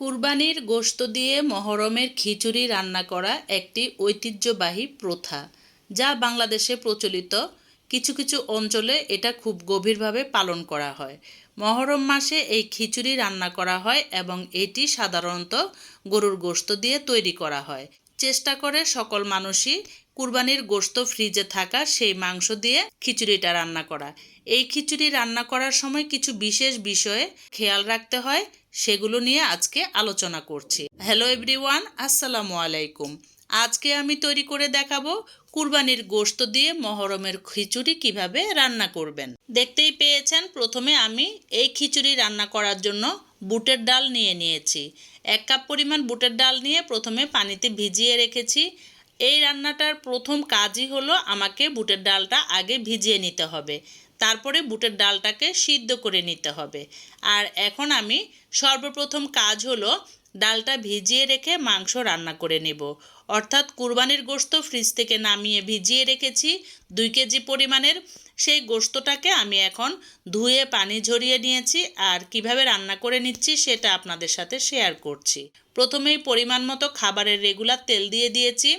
কুরবানির গোশত দিয়ে মহরমের খিচুড়ি রান্না করা একটি ঐতিহ্যবাহী প্রথা, যা বাংলাদেশে প্রচলিত। কিছু কিছু অঞ্চলে এটা খুব গভীরভাবে পালন করা হয়। মহরম মাসে এই খিচুড়ি রান্না করা হয় এবং এটি সাধারণত গরুর গোশত দিয়ে তৈরি করা হয়। চেষ্টা করে সকল মানুষই কুরবানির গোশত ফ্রিজে থাকা সেই মাংস দিয়ে খিচুড়িটা রান্না করা। এই খিচুড়ি রান্না করার সময় কিছু বিশেষ বিষয়ে খেয়াল রাখতে হয় সেগুলো নিয়ে আজকে আলোচনা করছি। হ্যালো এভরিওয়ান আসসালামু আলাইকুম। আজকে আমি তৈরি করে দেখাবো কুরবানির গোশত দিয়ে মহরমের খিচুড়ি কীভাবে রান্না করবেন। দেখতেই পেয়েছেন, প্রথমে আমি এই খিচুড়ি রান্না করার জন্য বুটের ডাল নিয়ে নিয়েছি। এক কাপ পরিমাণ বুটের ডাল নিয়ে প্রথমে পানিতে ভিজিয়ে রেখেছি। এই রান্নাটার প্রথম কাজই হলো আমাকে বুটের ডালটা আগে ভিজিয়ে নিতে হবে। তারপরে বুটের ডালটাকে সিদ্ধ করে নিতে হবে। আর এখন আমি সর্বপ্রথম কাজ হলো ডালটা ভিজিয়ে রেখে মাংস রান্না করে নেব। অর্থাৎ কুরবানির গোশত ফ্রিজ থেকে নামিয়ে ভিজিয়ে রেখেছি দুই কেজি পরিমাণের। সেই গোশতটাকে আমি এখন ধুয়ে পানি ঝরিয়ে নিয়েছি আর কীভাবে রান্না করে নিচ্ছি সেটা আপনাদের সাথে শেয়ার করছি। প্রথমেই পরিমাণ মতো খাবারের রেগুলার তেল দিয়ে দিয়েছি।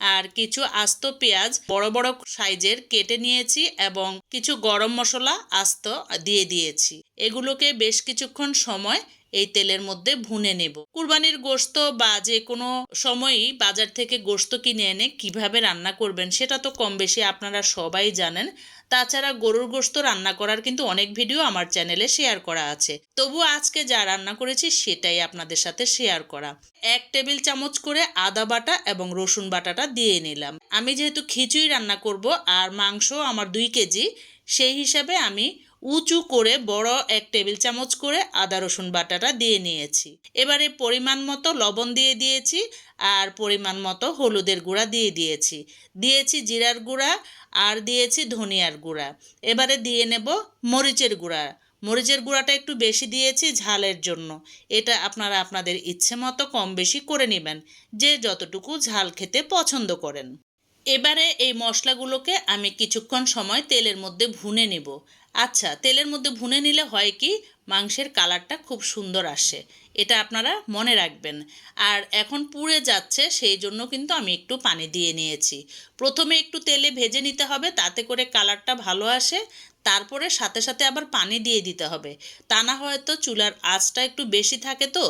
আর কিছু আস্ত পেঁয়াজ বড় বড় সাইজের কেটে নিয়েছি এবং কিছু গরম মশলা আস্ত দিয়ে দিয়েছি। এগুলোকে বেশ কিছুক্ষণ সময় এই তেলের মধ্যে ভুনে নেব। কুরবানির গোশত বা যে কোনো সময়ই বাজার থেকে গোশত কিনে এনে কীভাবে রান্না করবেন সেটা তো কম বেশি আপনারা সবাই জানেন। তাছাড়া গরুর গোশত রান্না করার কিন্তু অনেক ভিডিও আমার চ্যানেলে শেয়ার করা আছে। তবু আজকে যা রান্না করেছি সেটাই আপনাদের সাথে শেয়ার করা। এক টেবিল চামচ করে আদা বাটা এবং রসুন বাটাটা দিয়ে নিলাম। আমি যেহেতু খিচুড়ি রান্না করব আর মাংস আমার দুই কেজি, সেই হিসাবে আমি উঁচু করে বড় এক টেবিল চামচ করে আদা, রসুন বাটাটা দিয়ে নিয়েছি। এবারে পরিমাণ মতো লবণ দিয়ে দিয়েছি আর পরিমাণ মতো হলুদের গুঁড়া দিয়ে দিয়েছি। দিয়েছি জিরার গুঁড়া আর দিয়েছি ধনিয়ার গুঁড়া। এবারে দিয়ে নেব মরিচের গুঁড়া। মরিচের গুঁড়াটা একটু বেশি দিয়েছি ঝালের জন্য। এটা আপনারা আপনাদের ইচ্ছে মতো কম বেশি করে নেবেন, যে যতটুকু ঝাল খেতে পছন্দ করেন। এবারে এই মশলাগুলোকে আমি কিছুক্ষণ সময় তেলের মধ্যে ভুনে নেব। আচ্ছা তেলের মধ্যে ভুনে নিলে হয় কি? মাংসের কালারটা খুব সুন্দর আসে। এটা আপনারা মনে রাখবেন। আর এখন পুড়ে যাচ্ছে, সেই জন্য কিন্তু আমি একটু পানি দিয়ে নিয়েছি। প্রথমে একটু তেলে ভেজে নিতে হবে, তাতে করে কালারটা ভালো আসে। তারপরে সাথে সাথে আবার পানি দিয়ে দিতে হবে। তা না হয়তো চুলার আঁচটা একটু বেশি থাকে তো,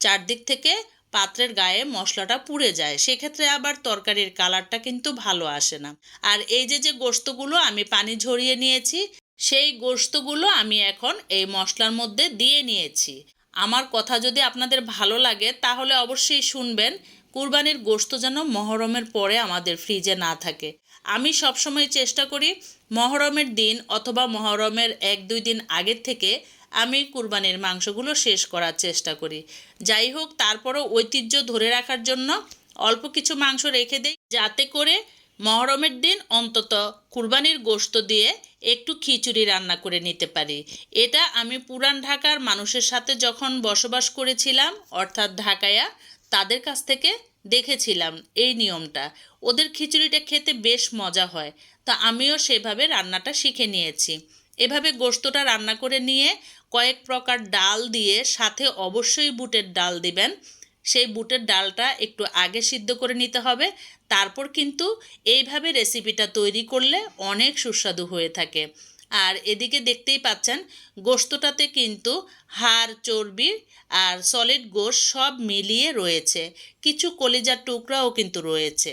চারদিক থেকে পাত্রের গায়ে মশলাটা পুড়ে যায়। সেক্ষেত্রে আবার তরকারির কালারটা কিন্তু ভালো আসে না। আর এই যে যে গোস্তগুলো আমি পানি ঝরিয়ে নিয়েছি সেই গোস্তগুলো আমি এখন এই মশলার মধ্যে দিয়ে নিয়েছি। আমার কথা যদি আপনাদের ভালো লাগে, তাহলে অবশ্যই শুনবেন, কুরবানির গোস্ত যেন মহরমের পরে আমাদের ফ্রিজে না থাকে। আমি সবসময় চেষ্টা করি, মহরমের দিন অথবা মহরমের এক, দুই দিন আগের থেকে আমি কুরবানির মাংসগুলো শেষ করার চেষ্টা করি। যাই হোক, তারপরও ঐতিহ্য ধরে রাখার জন্য অল্প কিছু মাংস রেখে দিই, যাতে করে মহরমের দিন অন্তত কুরবানির গোশত দিয়ে একটু খিচুড়ি রান্না করে নিতে পারি। এটা আমি পুরান ঢাকার মানুষের সাথে যখন বসবাস করেছিলাম, অর্থাৎ ঢাকায়া, তাদের কাছ থেকে দেখেছিলাম এই নিয়মটা। ওদের খিচুড়িটা খেতে বেশ মজা হয়, তা আমিও সেভাবে রান্নাটা শিখে নিয়েছি। এভাবে গোস্তটা রান্না করে নিয়ে কয়েক প্রকার ডাল দিয়ে সাথে অবশ্যই বুটের ডাল দিবেন। সেই বুটের ডালটা একটু আগে সিদ্ধ করে নিতে হবে। তারপর কিন্তু এইভাবে রেসিপিটা তৈরি করলে অনেক সুস্বাদু হয়ে থাকে। আর এদিকে দেখতেই পাচ্ছেন, গোস্তটাতে কিন্তু হাড়, চর্বি আর সলিড গোশ সব মিলিয়ে রয়েছে। কিছু কলিজার টুকরাও কিন্তু রয়েছে।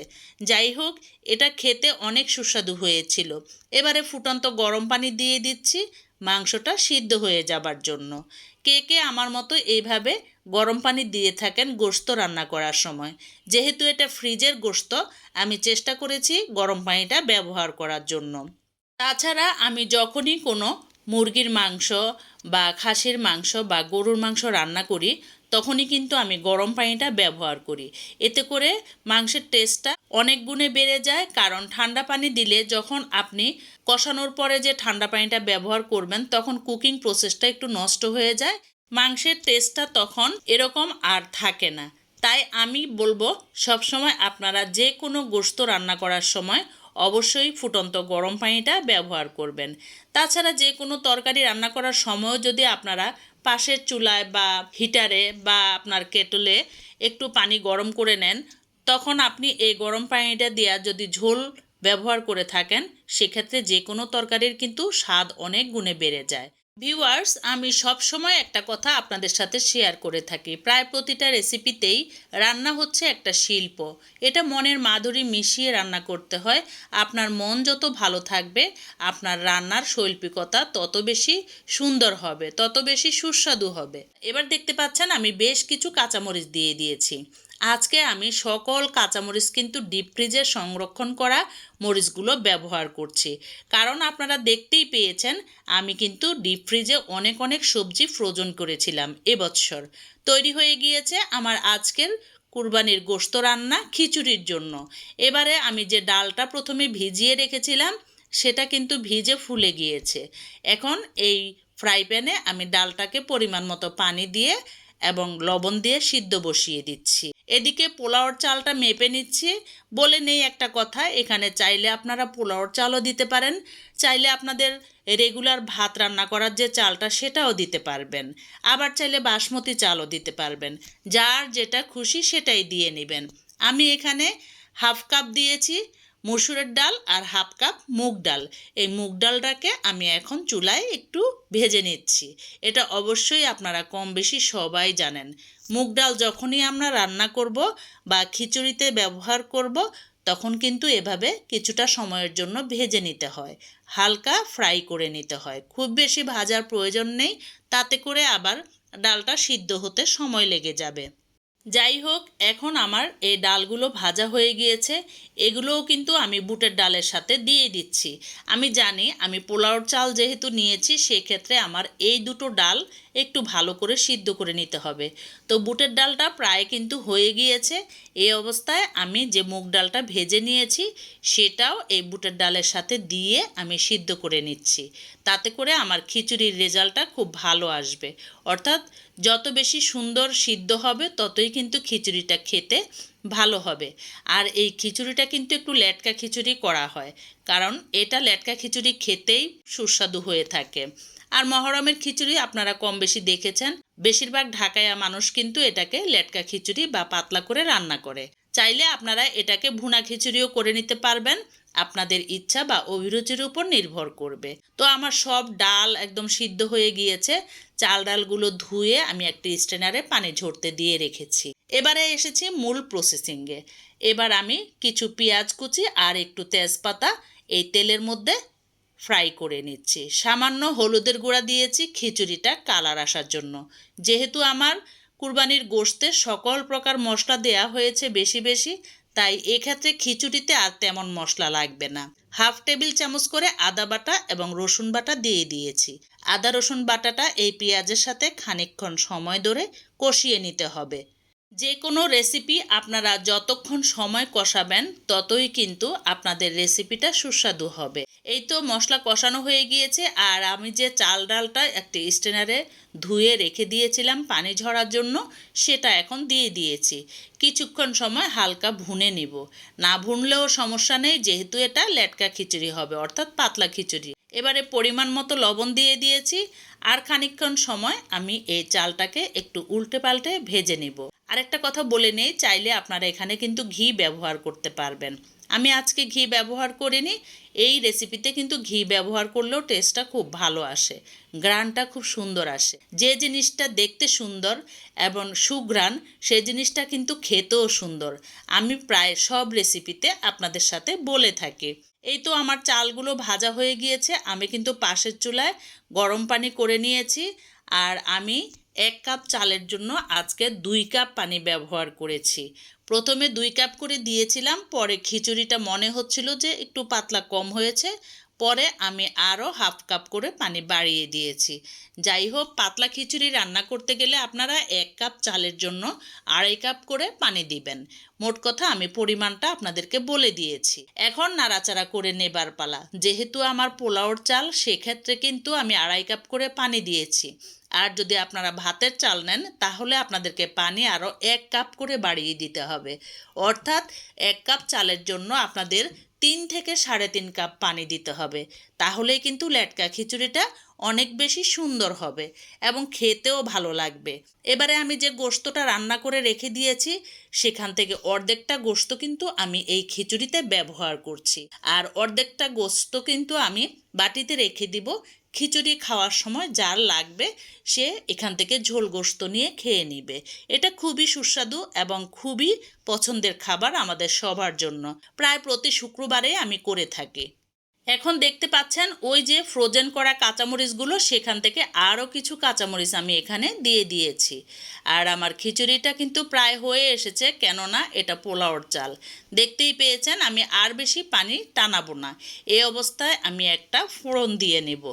যাই হোক, এটা খেতে অনেক সুস্বাদু হয়েছিল। এবারে ফুটন্ত গরম পানি দিয়ে দিচ্ছি, মাংসটা সিদ্ধ হয়ে যাবার জন্য। কে কে আমার মতো এইভাবে গরম পানি দিয়ে থাকেন গোস্ত রান্না করার সময়। যেহেতু এটা ফ্রিজের গোস্ত আমি চেষ্টা করেছি গরম পানিটা ব্যবহার করার জন্য। তাছাড়া আমি যখনই কোনো মুরগির মাংস বা খাসির মাংস বা গরুর মাংস রান্না করি, তখনই কিন্তু আমি গরম পানিটা ব্যবহার করি। এতে করে মাংসের টেস্টটা অনেক গুণে বেড়ে যায়, কারণ ঠান্ডা পানি দিলে যখন আপনি কষানোর পরে যে ঠান্ডা পানিটা ব্যবহার করবেন, তখন কুকিং প্রসেসটা একটু নষ্ট হয়ে যায়। মাংসের টেস্টটা তখন এরকম আর থাকে না। তাই আমি বলব, সবসময় আপনারা যে কোনো গোস্ত রান্না করার সময় অবশ্যই ফুটন্ত গরম পানিটা ব্যবহার করবেন। তাছাড়া যে কোনো তরকারি রান্না করার সময়ও যদি আপনারা পাশের চুলায় বা হিটারে বা আপনার কেটলে একটু পানি গরম করে নেন, তখন আপনি এই গরম পানিটা দেওয়া যদি ঝোল ব্যবহার করে থাকেন, সেক্ষেত্রে যে কোনো তরকারির কিন্তু স্বাদ অনেক গুণে বেড়ে যায়। ভিউয়ার্স আমি সব সময় একটা কথা আপনাদের সাথে শেয়ার করে থাকি। প্রায় প্রতিটা রেসিপিতেই রান্না হচ্ছে একটা শিল্প। এটা মনের মাধুরী মিশিয়ে রান্না করতে হয়। আপনার মন যত ভালো থাকবে, আপনার রান্নার শৈল্পিকতা তত বেশি সুন্দর হবে, তত বেশি সুস্বাদু হবে। এবার দেখতে পাচ্ছেন, আমি বেশ কিছু কাঁচামরিচ দিয়ে দিয়েছি। আজকে আমি সকল কাঁচামরিচ কিন্তু ডিপ ফ্রিজে সংরক্ষণ করা মরিচগুলো ব্যবহার করছি। কারণ আপনারা দেখতেই পেয়েছেন, আমি কিন্তু ডিপ ফ্রিজে অনেক অনেক সবজি ফ্রোজন করেছিলাম এবছর। তৈরি হয়ে গিয়েছে আমার আজকের কুরবানির গোস্ত রান্না খিচুড়ির জন্য। এবারে আমি যে ডালটা প্রথমে ভিজিয়ে রেখেছিলাম, সেটা কিন্তু ভিজে ফুলে গিয়েছে। এখন এই ফ্রাই প্যানে আমি ডালটাকে পরিমাণ মতো পানি দিয়ে এবং লবণ দিয়ে সিদ্ধ বসিয়ে দিচ্ছি। এদিকে পোলাওর চালটা মেপে নিচ্ছি। বলে নেই একটা কথা, এখানে চাইলে আপনারা পোলাওর চালও দিতে পারেন, চাইলে আপনাদের রেগুলার ভাত রান্না করার যে চালটা সেটাও দিতে পারবেন। আবার চাইলে বাসমতি চালও দিতে পারবেন, যার যেটা খুশি সেটাই দিয়ে নেবেন। আমি এখানে হাফ কাপ দিয়েছি মসুরের ডাল আর হাফ কাপ মুগ ডাল। এই মুগ ডালটাকে আমি এখন চুলায় একটু ভেজে নিচ্ছি। এটা অবশ্যই আপনারা কম বেশি সবাই জানেন। মুগ ডাল যখনই আমরা রান্না করব বা খিচুড়িতে ব্যবহার করব, তখন কিন্তু এভাবে কিছুটা সময়ের জন্য ভেজে নিতে হয়। হালকা ফ্রাই করে নিতে হয়। খুব বেশি ভাজার প্রয়োজন নেই, তাতে করে আবার ডালটা সিদ্ধ হতে সময় লেগে যাবে। যাই হোক এখন আমার এই ডালগুলো ভাজা হয়ে গিয়েছে। এগুলোও কিন্তু আমি বুটের ডালের সাথে দিয়ে দিচ্ছি। আমি জানি আমি পোলাওর চাল যেহেতু নিয়েছি, সেক্ষেত্রে আমার এই দুটো ডাল একটু ভালো করে সিদ্ধ করে নিতে হবে। তো বুটের ডালটা প্রায় কিন্তু হয়ে গিয়েছে। এই অবস্থায় আমি যে মুগ ডালটা ভেজে নিয়েছি, সেটাও এই বুটের ডালের সাথে দিয়ে আমি সিদ্ধ করে নিচ্ছি। তাতে করে আমার খিচুড়ির রেজাল্টটা খুব ভালো আসবে। অর্থাৎ যত বেশি সুন্দর সিদ্ধ হবে, ততই কিন্তু খিচুড়িটা খেতে ভালো হবে। আর এই খিচুড়িটা কিন্তু একটু লেটকা খিচুড়ি করা হয়। কারণ এটা লেটকা খিচুড়ি খেতেই সুস্বাদু হয়ে থাকে। আর মহরমের খিচুড়ি আপনারা কম বেশি দেখেছেন। বেশিরভাগ ঢাকায়া মানুষ কিন্তু এটাকে লেটকা খিচুড়ি বা পাতলা করে রান্না করে। চাইলে আপনারা এটাকে ভুনা খিচুড়িও করে নিতে পারবেন। আপনাদের ইচ্ছা বা অভিরুচির উপর নির্ভর করবে। তো আমার সব ডাল একদম সিদ্ধ হয়ে গিয়েছে। চাল ডালগুলো ধুয়ে আমি একটি স্ট্রেনারে পানি ঝরতে দিয়ে রেখেছি। এবারে এসেছি মূল প্রসেসিংয়ে। এবার আমি কিছু পেঁয়াজ কুচি আর একটু তেজপাতা এই তেলের মধ্যে ফ্রাই করে নিচ্ছি। সামান্য হলুদের গুঁড়া দিয়েছি খিচুড়িটা কালার আসার জন্য। যেহেতু আমার কুরবানির গোশতে সকল প্রকার মশলা দেয়া হয়েছে বেশি বেশি, তাই এক্ষেত্রে খিচুড়িতে আর তেমন মশলা লাগবে না। হাফ টেবিল চামচ করে আদা বাটা এবং রসুন বাটা দিয়ে দিয়েছি। আদা রসুন বাটাটা এই পেঁয়াজের সাথে খানিকক্ষণ সময় ধরে কষিয়ে নিতে হবে। যে কোনো রেসিপি আপনারা যতক্ষণ সময় কষাবেন, ততই কিন্তু আপনাদের রেসিপিটা সুস্বাদু হবে। এই তো মশলা কষানো হয়ে গিয়েছে, আর আমি যে চাল ডালটা একটি স্টেনারে ধুয়ে রেখে দিয়েছিলাম পানি ঝরার জন্য, সেটা এখন দিয়ে দিয়েছি। কিছুক্ষণ সময় হালকা ভুনে নিব। না ভুনলেও সমস্যা নেই, যেহেতু এটা লেটকা খিচুড়ি হবে, অর্থাৎ পাতলা খিচুড়ি। এবারে পরিমাণ মতো লবণ দিয়ে দিয়েছি, আর খানিকক্ষণ সময় আমি এই চালটাকে একটু উল্টে পাল্টে ভেজে নিব। আরেকটা কথা বলে নেই, চাইলে আপনারা এখানে কিন্তু ঘি ব্যবহার করতে পারবেন। আমি আজকে ঘি ব্যবহার করিনি, এই রেসিপিতে কিন্তু ঘি ব্যবহার করলেও টেস্টটা খুব ভালো আসে গ্রানটা খুব সুন্দর আসে। যে জিনিসটা দেখতে সুন্দর এবং সুঘ্রাণ সেই জিনিসটা কিন্তু খেতেও সুন্দর। আমি প্রায় সব রেসিপিতে আপনাদের সাথে বলে থাকি। এই তো আমার চালগুলো ভাজা হয়ে গিয়েছে, আমি কিন্তু পাশের চুলায় গরম পানি করে নিয়েছি, আর আমি এক কাপ চালের জন্য আজকে দুই কাপ পানি ব্যবহার করেছি। প্রথমে দুই কাপ করে দিয়েছিলাম, পরে খিচুড়িটা মনে হচ্ছিল যে একটু পাতলা কম হয়েছে। পরে আমি আরও হাফ কাপ করে পানি বাড়িয়ে দিয়েছি। যাই হোক পাতলা খিচুড়ি রান্না করতে গেলে আপনারা এক কাপ চালের জন্য আড়াই কাপ করে পানি দিবেন। মোট কথা আমি পরিমাণটা আপনাদেরকে বলে দিয়েছি। এখন নাড়াচাড়া করে নেবার পালা। যেহেতু আমার পোলাওর চাল, সেক্ষেত্রে কিন্তু আমি আড়াই কাপ করে পানি দিয়েছি। আর যদি আপনারা ভাতের চাল নেন, তাহলে আপনাদেরকে পানি আরও এক কাপ করে বাড়িয়ে দিতে হবে। অর্থাৎ এক কাপ চালের জন্য আপনাদের তিন থেকে সাড়ে তিন কাপ পানি দিতে হবে। তাহলেই কিন্তু ল্যাটকা খিচুড়িটা অনেক বেশি সুন্দর হবে এবং খেতেও ভালো লাগবে। এবারে আমি যে গোস্তটা রান্না করে রেখে দিয়েছি, সেখান থেকে অর্ধেকটা গোস্ত কিন্তু আমি এই খিচুড়িতে ব্যবহার করছি। আর অর্ধেকটা গোস্ত কিন্তু আমি বাটিতে রেখে দিব খিচুড়ি খাওয়ার সময় যার লাগবে সে এখান থেকে ঝোল গোস্ত নিয়ে খেয়ে নিবে। এটা খুবই সুস্বাদু এবং খুবই পছন্দের খাবার আমাদের সবার জন্য। প্রায় প্রতি শুক্রবারে আমি করে থাকি। এখন দেখতে পাচ্ছেন, ওই যে ফ্রোজেন করা কাঁচামরিচগুলো, সেখান থেকে আরও কিছু কাঁচামরিচ আমি এখানে দিয়ে দিয়েছি। আর আমার খিচুড়িটা কিন্তু প্রায় হয়ে এসেছে, কেননা এটা পোলাওর চাল। দেখতেই পেয়েছেন, আমি আর বেশি পানি টানাবো না। এই অবস্থায় আমি একটা ফোড়ন দিয়ে নেব।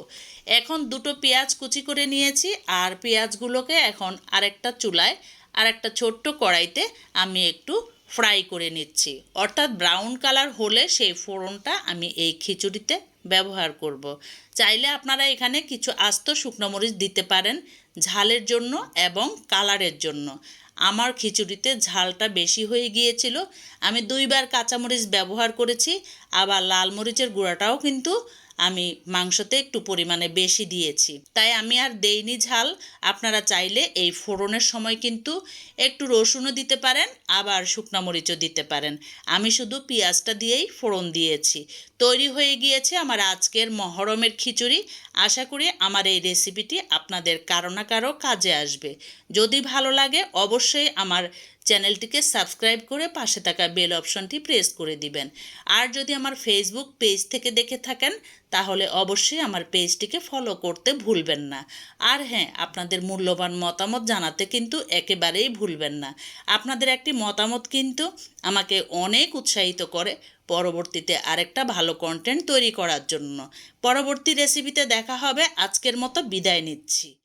এখন দুটো পেঁয়াজ কুচি করে নিয়েছি, আর পেঁয়াজগুলোকে এখন আরেকটা চুলায় আর একটা ছোট্ট কড়াইতে আমি একটু ফ্রাই করে নিচ্ছি। অর্থাৎ ব্রাউন কালার হলে সেই ফোড়নটা আমি এই খিচুড়িতে ব্যবহার করব। চাইলে আপনারা এখানে কিছু আস্ত শুকনো মরিচ দিতে পারেন ঝালের জন্য এবং কালারের জন্য। আমার খিচুড়িতে ঝালটা বেশি হয়ে গিয়েছিল। আমি দুইবার কাঁচামরিচ ব্যবহার করেছি, আবার লাল মরিচের গুঁড়াটাও কিন্তু আমি মাংসতে একটু পরিমাণে বেশি দিয়েছি। তাই আমি আর দেইনি ঝাল। আপনারা চাইলে এই ফোড়নের সময় কিন্তু একটু রসুনও দিতে পারেন, আবার শুকনো মরিচও দিতে পারেন। আমি শুধু পেঁয়াজটা দিয়েই ফোড়ন দিয়েছি। তৈরি হয়ে গিয়েছে আমার আজকের মহরমের খিচুড়ি। আশা করি আমার এই রেসিপিটি আপনাদের কারও না কারও কাজে আসবে। যদি ভালো লাগে অবশ্যই আমার চ্যানেলটিকে সাবস্ক্রাইব করে পাশে থাকা বেল অপশনটি প্রেস করে দিবেন। আর যদি আমার ফেসবুক পেজ থেকে দেখে থাকেন, তাহলে অবশ্যই আমার পেজটিকে ফলো করতে ভুলবেন না। আর হ্যাঁ আপনাদের মূল্যবান মতামত জানাতে কিন্তু একেবারেই ভুলবেন না। আপনাদের একটি মতামত কিন্তু আমাকে অনেক উৎসাহিত করে পরবর্তীতে আরেকটা ভালো কন্টেন্ট তৈরি করার জন্য। পরবর্তী রেসিপিতে দেখা হবে। আজকের মতো বিদায় নিচ্ছি।